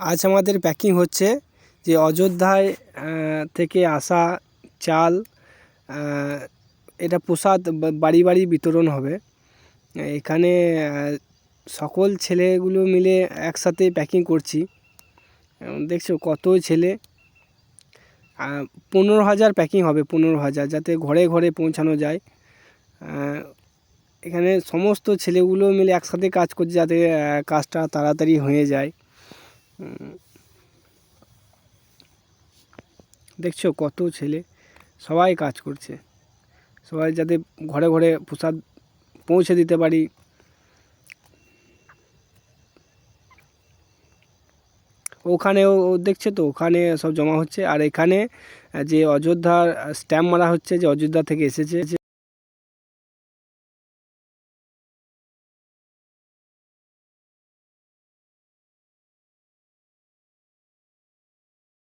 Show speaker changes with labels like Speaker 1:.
Speaker 1: আজ আমাদের প্যাকিং হচ্ছে যে অযোধ্যায় থেকে আসা চাল এটা প্রসাদ বাড়ি বাড়ি বিতরণ হবে। এখানে সকল ছেলেগুলো মিলে একসাথে প্যাকিং করছি। দেখছ কত ছেলে। পনেরো হাজার প্যাকিং হবে, পনেরো হাজার, যাতে ঘরে ঘরে পৌঁছানো যায়। এখানে সমস্ত ছেলেগুলো মিলে একসাথে কাজ করছে যাতে কাজটা তাড়াতাড়ি হয়ে যায়। দেখছ কত ছেলে? সবাই কাজ করছে। সবাই যাতে ঘরে ঘরে প্রসাদ পৌঁছে দিতে পারি। ওখানেও দেখছে তো, ওখানে সব জমা হচ্ছে। আর এখানে যে অযোধ্যার স্ট্যাম্প মারা হচ্ছে, যে অযোধ্যা থেকে এসেছে